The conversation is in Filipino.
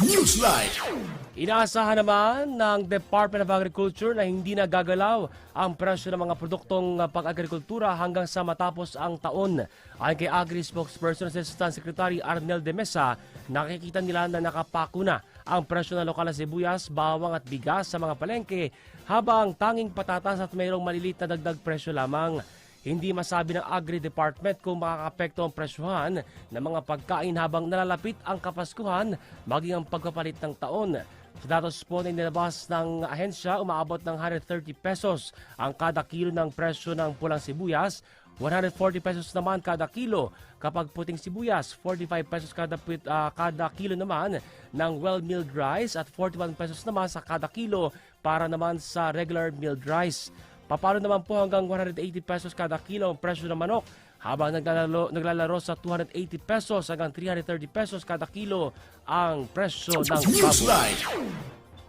Newsline. Inaasahan naman ng Department of Agriculture na hindi na gagalaw ang presyo ng mga produktong pag-agrikultura hanggang sa matapos ang taon. Ayon kay Agri spokesperson Assistant Secretary Arnel de Mesa, nakikita nila na nakapako na ang presyo ng lokal na sibuyas, bawang at bigas sa mga palengke habang tanging patatas at mayroong malilit na dagdag presyo lamang. Hindi masabi ng Agri Department kung makakapekto ang presyohan ng mga pagkain habang nalalapit ang Kapaskuhan maging ang pagpapalit ng taon. Sa datos po na inilabas ng ahensya, umaabot ng 130 pesos ang kada kilo ng presyo ng pulang sibuyas, 140 pesos naman kada kilo kapag puting sibuyas, 45 pesos kada, ah, kada kilo naman ng well-milled rice at 41 pesos naman sa kada kilo para naman sa regular milled rice. Papalo naman po hanggang 180 pesos kada kilo ang presyo ng manok habang naglalaro, naglalaro sa 280 pesos hanggang 330 pesos kada kilo ang presyo ng baboy.